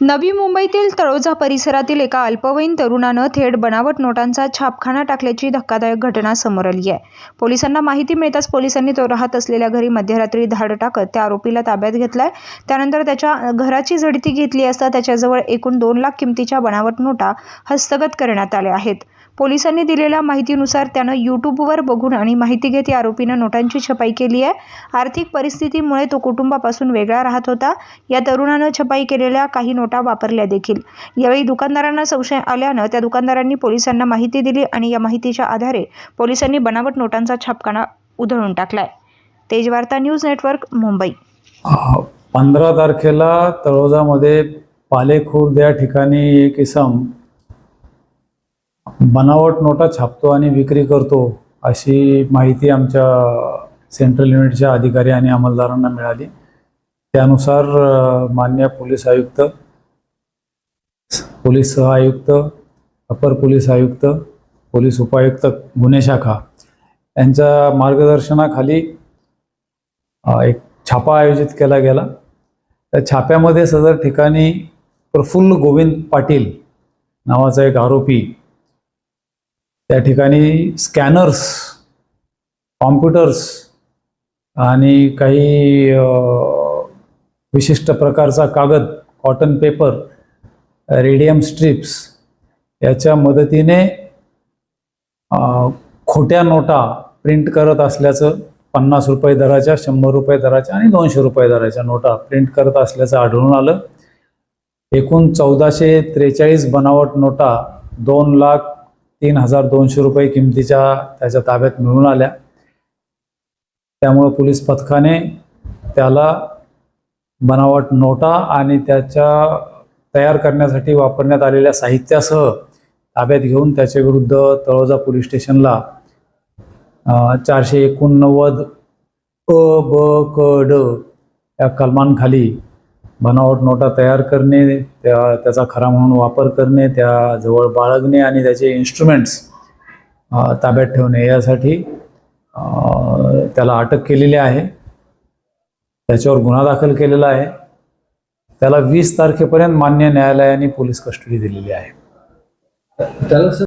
नवी मुंबईतील तळोजा परिसरातील एका अल्पवयीन तरुणानं थेट बनावट नोटांचा छापखाना टाकल्याची धक्कादायक घटना समोर आली आहे. पोलिसांना माहिती मिळताच पोलिसांनी तो राहत असलेल्या घरी मध्यरात्री धाड टाकत त्या आरोपीला ताब्यात घेतलाय. त्यानंतर त्याच्या घराची झडती घेतली असता त्याच्याजवळ एकूण दोन लाख किमतीच्या बनावट नोटा हस्तगत करण्यात आल्या आहेत. पोलिसांनी दिलेल्या माहितीनुसार त्यानं यूट्यूबवर बघून आणि माहिती घेत या आरोपीनं नोटांची छपाई केली आहे. आर्थिक परिस्थितीमुळे तो कुटुंबापासून वेगळा राहत होता. या तरुणानं छपाई केलेल्या काही नोटा वापरल्या देखील. यावेळी दुकानदारांना संशय आल्यानं त्या दुकानदारांनी पोलिसांना माहिती दिली आणि या माहितीच्या आधारे पोलिसांनी बनावट नोटांचा छापखाना उधळून टाकलाय. Tejvarta news network Mumbai. पंधरा तारखेला तळोजामध्ये पालेखुर्द या ठिकाणी एक इसम बनावट नोटा छापतो आणि विक्री करतो अशी माहिती आमच्या सेंट्रल युनिटच्या अधिकारी आणि अंमलदारांना मिळाली. त्यानुसार मान्य पोलीस आयुक्त पोलीस सहआयुक्त अपर पोलीस आयुक्त पोलीस उपायुक्त गुन्हे शाखा यांच्या मार्गदर्शनाखाली एक छापा आयोजित केला गेला. त्या छाप्यामध्ये सदर ठिकाणी प्रफुल्ल गोविंद पाटील नावाचा एक आरोपी त्या ठिकाणी स्कॅनर्स कॉम्प्युटर्स आणि काही विशिष्ट प्रकारचा कागद कॉटन पेपर रेडियम स्ट्रिप्स याच्या मदतीने खोट्या नोटा प्रिंट करत असल्याचं पन्नास रुपये दराच्या शंभर रुपये दराच्या आणि दोनशे रुपये दराच्या नोटा प्रिंट करत असल्याचं आढळून आलं. एकूण चौदाशे त्रेचाळीस बनावट नोटा दोन लाख तीन हजार दोनशे रुपये किमतीच्या त्याच्या ताब्यात मिळून आल्या. त्यामुळं पोलीस पथकाने त्याला बनावट नोटा आणि त्याच्या तयार करण्यासाठी वापरण्यात आलेल्या साहित्यासह ताब्यात घेऊन त्याच्या विरुद्ध तळोजा पोलीस स्टेशनला चारशे एकोणनव्वद अ ब क ड या कलमांखाली बनावट नोटा तयार करणे त्या त्याचा खरा म्हणून वापर करणे त्याजवळ बाळगणे आणि त्याचे इन्स्ट्रुमेंट्स ताब्यात ठेवणे यासाठी त्याला अटक केलेली आहे. त्याच्यावर गुन्हा दाखल केलेला आहे. त्याला वीस तारखेपर्यंत मान्य न्यायालयाने पोलीस कस्टडी दिलेली आहे. त्याला